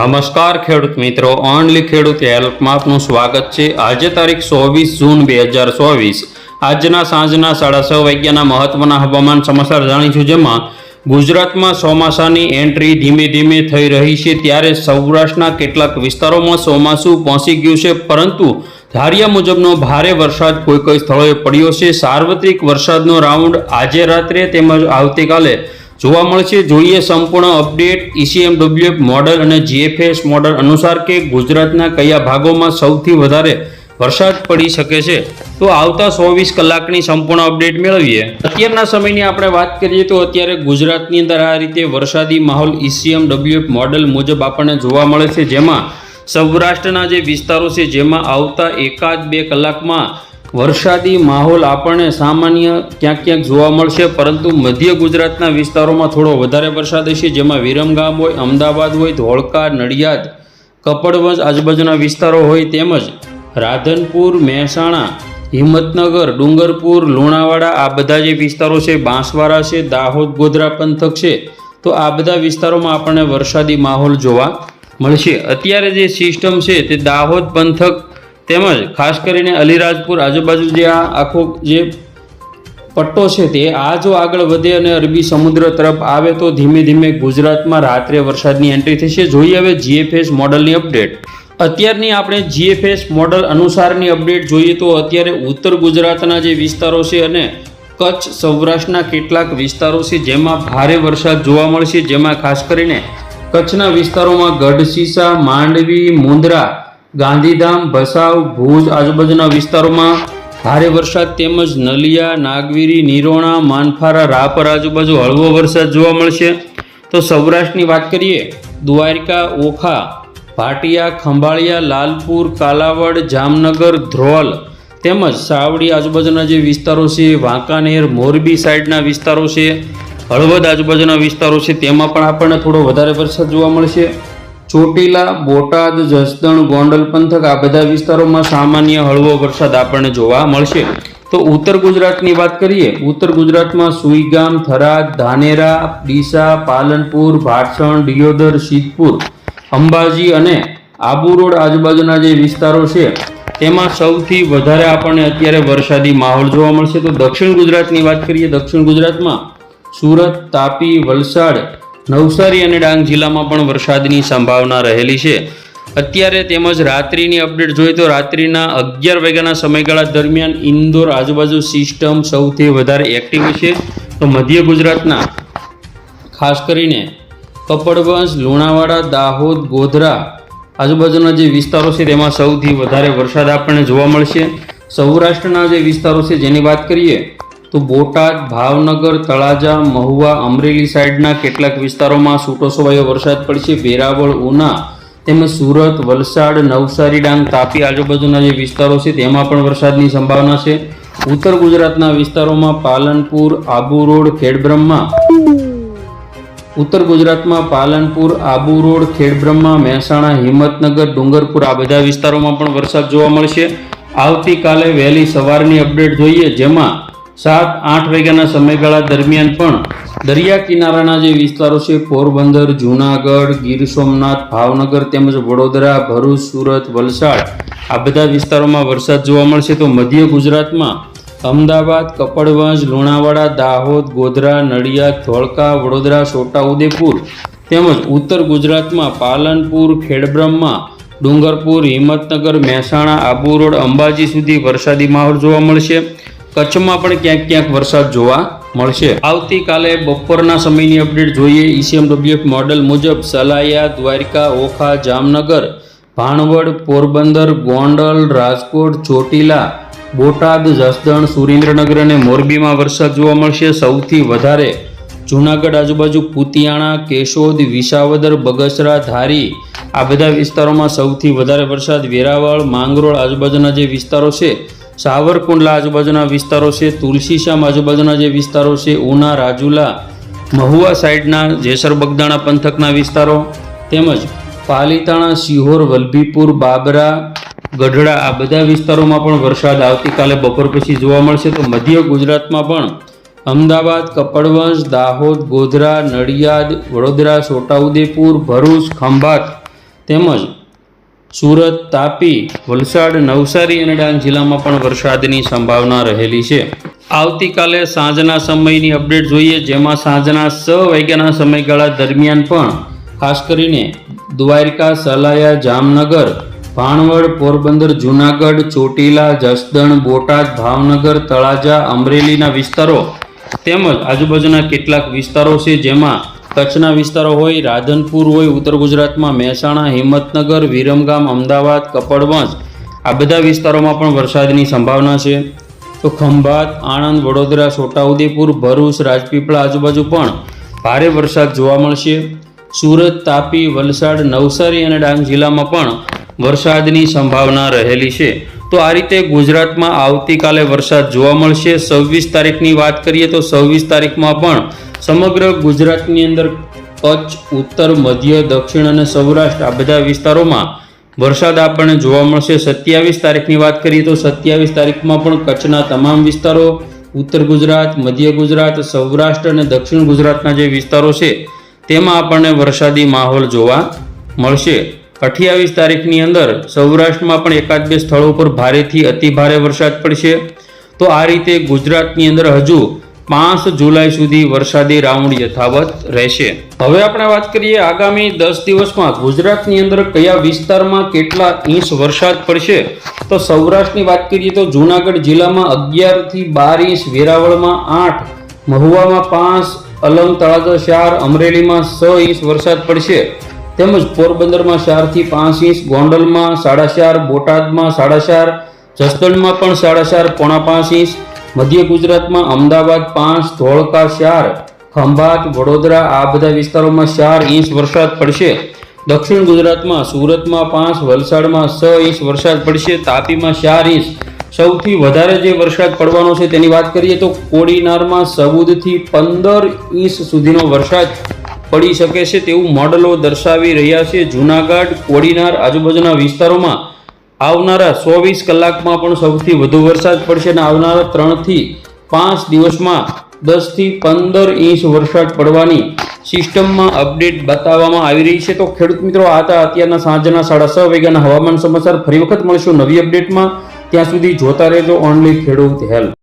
નમસ્કાર ખેડૂત મિત્રો ઓનલી ખેડૂત હેલ્પમાં આપનું સ્વાગત છે. આજે તારીખ ચોવીસ જૂન બે હજાર ચોવીસ. આજના સાંજના સાડા છ વાગ્યાના મહત્વના હવામાન સમાચાર જાણીશું, જેમાં ગુજરાતમાં ચોમાસાની એન્ટ્રી ધીમે ધીમે થઈ રહી છે. ત્યારે સૌરાષ્ટ્રના કેટલાક વિસ્તારોમાં ચોમાસું પહોંચી ગયું છે, પરંતુ ધાર્યા મુજબનો ભારે વરસાદ કોઈ કોઈ સ્થળોએ પડ્યો છે. સાર્વત્રિક વરસાદનો રાઉન્ડ આજે રાત્રે તેમજ આવતીકાલે જોવા મળશે, જોઈએ સંપૂર્ણ update ECMWF ECMWF model અને જીએફએસ મોડલ અનુસાર કે ગુજરાતના કયા ભાગોમાં સૌથી વધારે વરસાદ પડી શકે છે. તો આવતા ચોવીસ કલાકની સંપૂર્ણ અપડેટ મેળવીએ. અત્યારના સમયની આપણે વાત કરીએ તો અત્યારે ગુજરાતની અંદર આ રીતે વરસાદી માહોલ E ઈસીએમ ડબ્લ્યુએફ મોડલ મુજબ આપણને જોવા મળે છે. જેમાં સૌરાષ્ટ્રના જે વિસ્તારો છે, જેમાં આવતા એકાદ બે કલાકમાં વરસાદી માહોલ આપણને સામાન્ય ક્યાંક ક્યાંક જોવા મળશે, પરંતુ મધ્ય ગુજરાતના વિસ્તારોમાં થોડો વધારે વરસાદ હશે, જેમાં વિરમગામ હોય, અમદાવાદ હોય, ધોળકા, નડિયાદ, કપડવંજ આજુબાજુના વિસ્તારો હોય તેમજ રાધનપુર, મહેસાણા, હિંમતનગર, ડુંગરપુર, લુણાવાડા, આ બધા જે વિસ્તારો છે, બાંસવાડા છે, દાહોદ, ગોધરા પંથક છે, તો આ બધા વિસ્તારોમાં આપણને વરસાદી માહોલ જોવા મળશે. અત્યારે જે સિસ્ટમ છે તે દાહોદ પંથક તેમજ ખાસ કરીને અલીરાજપુર આજુબાજુ જે આ આખો જે પટ્ટો છે તે, આ જો આગળ વધે અને અરબી સમુદ્ર તરફ આવે તો ધીમે ધીમે ગુજરાતમાં રાત્રે વરસાદની એન્ટ્રી થશે. જોઈએ હવે જીએફએસ મોડલની અપડેટ અત્યારની આપણે જીએફએસ મોડલ અનુસારની અપડેટ જોઈએ તો અત્યારે ઉત્તર ગુજરાતના જે વિસ્તારો છે અને કચ્છ, સૌરાષ્ટ્રના કેટલાક વિસ્તારો છે જેમાં ભારે વરસાદ જોવા મળશે. જેમાં ખાસ કરીને કચ્છના વિસ્તારોમાં ગઢસીસા માંડવી, મુંદ્રા ગાંધીધામ, ભસાવ, ભુજ આજુબાજુના વિસ્તારોમાં ભારે વરસાદ તેમજ નલિયા, નાગવીરી, નિરોણા, માનફારા, રાપર આજુબાજુ હળવો વરસાદ જોવા મળશે. તો સૌરાષ્ટ્રની વાત કરીએ, દ્વારકા, ઓખા, ભાટિયા, ખંભાળિયા, લાલપુર, કાલાવડ, જામનગર, ધ્રોલ તેમજ સાવડી આજુબાજુના જે વિસ્તારો છે, વાંકાનેર, મોરબી સાઈડના વિસ્તારો છે, હળવદ આજુબાજુના વિસ્તારો છે, તેમાં પણ આપણને થોડો વધારે વરસાદ જોવા મળશે. ચોટીલા, બોટાદ, જસદણ, ગોંડલ પંથક આ બધા વિસ્તારોમાં સામાન્ય હળવો વરસાદ આપણને જોવા મળશે. તો ઉત્તર ગુજરાતની વાત કરીએ, ઉત્તર ગુજરાતમાં સુઈગામ, થરાદ, ધાનેરા, ડીસા, પાલનપુર ભાટસણ દિયોદર, સિદ્ધપુર, અંબાજી અને આબુ રોડ આજુબાજુના જે વિસ્તારો છે, તેમાં સૌથી વધારે આપણને અત્યારે વરસાદી માહોલ જોવા મળશે. તો દક્ષિણ ગુજરાતની વાત કરીએ, દક્ષિણ ગુજરાતમાં સુરત, તાપી, વલસાડ નવસારી અને ડાંગ જિલ્લામાં પણ વરસાદની સંભાવના રહેલી છે. અત્યારે તેમજ રાત્રિની અપડેટ જોઈએ તો રાત્રિના અગિયાર વાગ્યાના સમયગાળા દરમિયાન ઇન્દોર આજુબાજુ સિસ્ટમ સૌથી વધારે એક્ટિવ છે. તો મધ્ય ગુજરાતના ખાસ કરીને કપડવંશ, લુણાવાડા, દાહોદ, ગોધરા આજુબાજુના જે વિસ્તારો છે તેમાં સૌથી વધારે વરસાદ આપણને જોવા મળશે. સૌરાષ્ટ્રના જે વિસ્તારો છે જેની વાત કરીએ તો બોટાદ, ભાવનગર, તળાજા, મહુવા, અમરેલી સાઈડના કેટલાક વિસ્તારોમાં છૂટો છવાયો વરસાદ પડશે. વેરાવળ, ઉના તેમજ સુરત, વલસાડ, નવસારી, ડાંગ, તાપી આજુબાજુના જે વિસ્તારો છે તેમાં પણ વરસાદની સંભાવના છે. ઉત્તર ગુજરાતના વિસ્તારોમાં પાલનપુર, આબુ રોડ, ખેડબ્રહ્મા ઉત્તર ગુજરાતમાં પાલનપુર, આબુ રોડ, ખેડબ્રહ્મા, મહેસાણા, હિંમતનગર, ડુંગરપુર આ બધા વિસ્તારોમાં પણ વરસાદ જોવા મળશે. આવતીકાલે વહેલી સવારની અપડેટ જોઈએ, જેમાં સાત, આઠ વાગ્યાના સમયગાળા દરમિયાન પણ દરિયા કિનારાના જે વિસ્તારો છે, પોરબંદર, જૂનાગઢ, ગીર સોમનાથ, ભાવનગર તેમજ વડોદરા, ભરૂચ, સુરત, વલસાડ આ બધા વિસ્તારોમાં વરસાદ જોવા મળશે. તો મધ્ય ગુજરાતમાં અમદાવાદ, કપડવંજ, લુણાવાડા, દાહોદ, ગોધરા, નડિયાદ, ધોળકા, વડોદરા છોટાઉદેપુર તેમજ ઉત્તર ગુજરાતમાં પાલનપુર, ખેડબ્રહ્મા, ડુંગરપુર, હિંમતનગર, મહેસાણા, આબુ રોડ, અંબાજી સુધી વરસાદી માહોલ જોવા મળશે. કચ્છમાં પણ ક્યાંક ક્યાંક વરસાદ જોવા મળશે. આવતીકાલે બપોરના સમયની અપડેટ જોઈએ. ઈસીએમડબ્લ્યુએફ મોડલ મુજબ સલાયા, દ્વારકા, ઓખા, જામનગર, ભાણવડ, પોરબંદર, ગોંડલ, રાજકોટ, ચોટીલા, બોટાદ, જસદણ, સુરેન્દ્રનગર અને મોરબીમાં વરસાદ જોવા મળશે. સૌથી વધારે જૂનાગઢ આજુબાજુ પુતિયાણા, કેશોદ, વિસાવદર, બગસરા, ધારી આ બધા વિસ્તારોમાં સૌથી વધારે વરસાદ વેરાવળ, માંગરોળ આજુબાજુના જે વિસ્તારો છે સાવરકુંડલા આજુબાજુના વિસ્તારો છે, તુલસીશ્યામ આજુબાજુના જે વિસ્તારો છે, ઉના, રાજુલા, મહુવા સાઈડના, જેસર બગદાણા પંથકના વિસ્તારો, તેમજ પાલીતાણા સિહોર વલભીપુર, બાબરા, ગઢડા આ બધા વિસ્તારોમાં પણ વરસાદ આવતીકાલે બપોર પછી જોવા મળશે. તો મધ્ય ગુજરાતમાં પણ અમદાવાદ, કપડવંશ, દાહોદ, ગોધરા, નડિયાદ, વડોદરા, છોટાઉદેપુર, ભરૂચ, ખંભાત તેમજ સુરત, તાપી, વલસાડ, નવસારી અને ડાંગ જિલ્લામાં પણ વરસાદની સંભાવના રહેલી છે. આવતીકાલે સાંજના સમયની અપડેટ જોઈએ, જેમાં સાંજના છ વાગ્યાના સમયગાળા દરમિયાન પણ ખાસ કરીને દ્વારકા, સલાયા, જામનગર, ભાણવડ, પોરબંદર, જૂનાગઢ, ચોટીલા, જસદણ, બોટાદ, ભાવનગર, તળાજા, અમરેલીના વિસ્તારો તેમજ આજુબાજુના કેટલાક વિસ્તારો છે, જેમાં કચ્છના વિસ્તારો હોય, રાધનપુર હોય, ઉત્તર ગુજરાતમાં મહેસાણા, હિંમતનગર, વિરમગામ, અમદાવાદ કપડવંશ આ બધા વિસ્તારોમાં પણ વરસાદની સંભાવના છે. તો ખંભાત, આણંદ, વડોદરા, છોટાઉદેપુર, ભરૂચ, રાજપીપળા આજુબાજુ પણ ભારે વરસાદ જોવા મળશે. સુરત, તાપી, વલસાડ, નવસારી અને ડાંગ જિલ્લામાં પણ વરસાદની સંભાવના રહેલી છે. તો આ રીતે ગુજરાતમાં આવતીકાલે વરસાદ જોવા મળશે. સવ્વીસ તારીખની વાત કરીએ તો સવ્વીસ તારીખમાં પણ સમગ્ર ગુજરાતની અંદર કચ્છ, ઉત્તર, મધ્ય, દક્ષિણ અને સૌરાષ્ટ્ર આ બધા વિસ્તારોમાં વરસાદ આપણને જોવા મળશે. સત્યાવીસ તારીખની વાત કરીએ તો સત્યાવીસ તારીખમાં પણ કચ્છના તમામ વિસ્તારો, ઉત્તર ગુજરાત, મધ્ય ગુજરાત, સૌરાષ્ટ્ર અને દક્ષિણ ગુજરાતના જે વિસ્તારો છે, તેમાં આપણને વરસાદી માહોલ જોવા મળશે. અઠ્યાવીસ તારીખની અંદર સૌરાષ્ટ્રમાં પણ એકાદ બે સ્થળો પર ભારેથી અતિ ભારે વરસાદ પડશે. તો આ રીતે ગુજરાતની અંદર હજુ પાંચ જુલાઈ સુધી વરસાદી રાઉન્ડ યથાવત રહેશે. હવે આપણે વાત કરીએ આગામી દસ દિવસમાં ગુજરાતની અંદર કયા વિસ્તારમાં કેટલા ઇંચ વરસાદ પડશે? તો સૌરાષ્ટ્રની વાત કરીએ તો જૂનાગઢ જિલ્લામાં અગિયારથી બાર ઇંચ, વેરાવળમાં આઠ, મહુવામાં પાંચ અલંગ તળાજા ચાર, અમરેલીમાં છ ઇંચ વરસાદ પડશે. તેમજ પોરબંદરમાં ચારથી પાંચ ઇંચ, ગોંડલમાં સાડા ચાર, બોટાદમાં સાડા ચાર, જસદણમાં પણ સાડા ચાર, પોણા પાંચ ઇંચ મધ્ય ગુજરાતમાં અમદાવાદ, પાંચ, ધોળકા, ચાર, ખંભાત, વડોદરા, આ બધા વિસ્તારોમાં ચાર ઇંચ વરસાદ પડશે. દક્ષિણ ગુજરાતમાં સુરતમાં પાંચ, વલસાડમાં છ ઇંચ વરસાદ પડશે. તાપીમાં ચાર ઇંચ. સૌથી વધારે જે વરસાદ પડવાનો છે તેની વાત કરીએ તો કોડીનારમાં ચૌદથી પંદર ઇંચ સુધીનો વરસાદ પડી શકે છે તેવું મોડલો દર્શાવી રહ્યા છે જૂનાગઢ, કોડીનાર આજુબાજુના વિસ્તારોમાં. આવનારા ચોવીસ કલાકમાં પણ સૌથી વધુ વરસાદ પડશે અને આવનારા ત્રણથી પાંચ દિવસમાં દસથી પંદર ઇંચ વરસાદ પડવાની સિસ્ટમમાં અપડેટ બતાવવામાં આવી રહી છે. તો ખેડૂત મિત્રો, આ હતા અત્યારના સાંજના સાડા છ વાગ્યાના હવામાન સમાચાર. ફરી વખત મળશું નવી અપડેટમાં. ત્યાં સુધી જોતા રહેજો ઓનલી ખેડૂત હેલ્પ